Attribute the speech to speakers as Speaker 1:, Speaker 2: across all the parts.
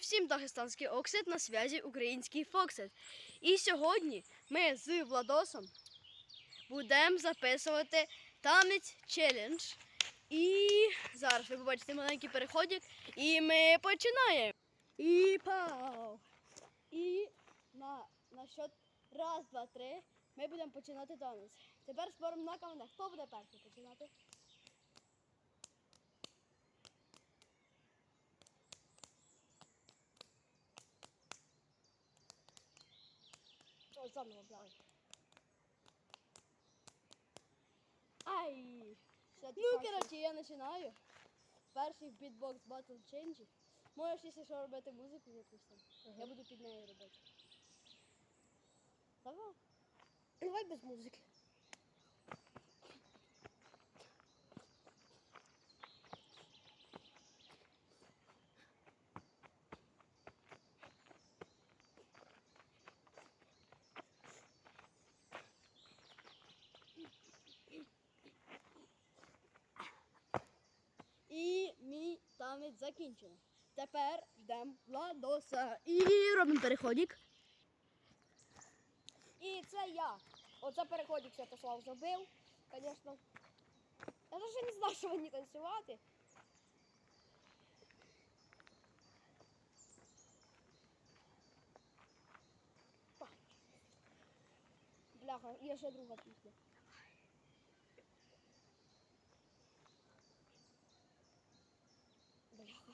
Speaker 1: всім дагестанський оксид на зв'язі український Фоксет. І сьогодні ми з Владосом будемо записувати танець челендж. І зараз ви побачите маленький переходик. І ми починаємо. І пау. І на, на счет раз, два, три ми будемо починати танець. Тепер споримо на командах. Хто буде перший починати? Заново брали. Ай! Ну, коротше, я починаю. Перший бітбокс батл Change. Можеш, якщо що, робити музику якусь там. Я буду під нею робити. Давай.
Speaker 2: Давай без музики.
Speaker 1: І танець закінчено. Тепер ждемо Владоса. І робимо переходик.
Speaker 2: І це я. Оце переходик Святослав зробив. Звісно. Я навіть не знав, що мені танцювати. Бляха, є ще друга пісня. Бляха.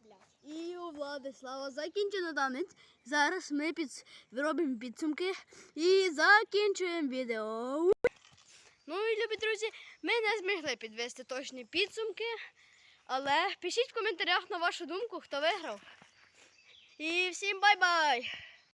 Speaker 2: Бляха.
Speaker 1: У Владислава закінчено танець. Зараз ми під... робимо підсумки і закінчуємо відео. Ну і любі друзі, ми не змогли підвести точні підсумки, але пишіть в коментарях на вашу думку, хто виграв. І всім бай-бай!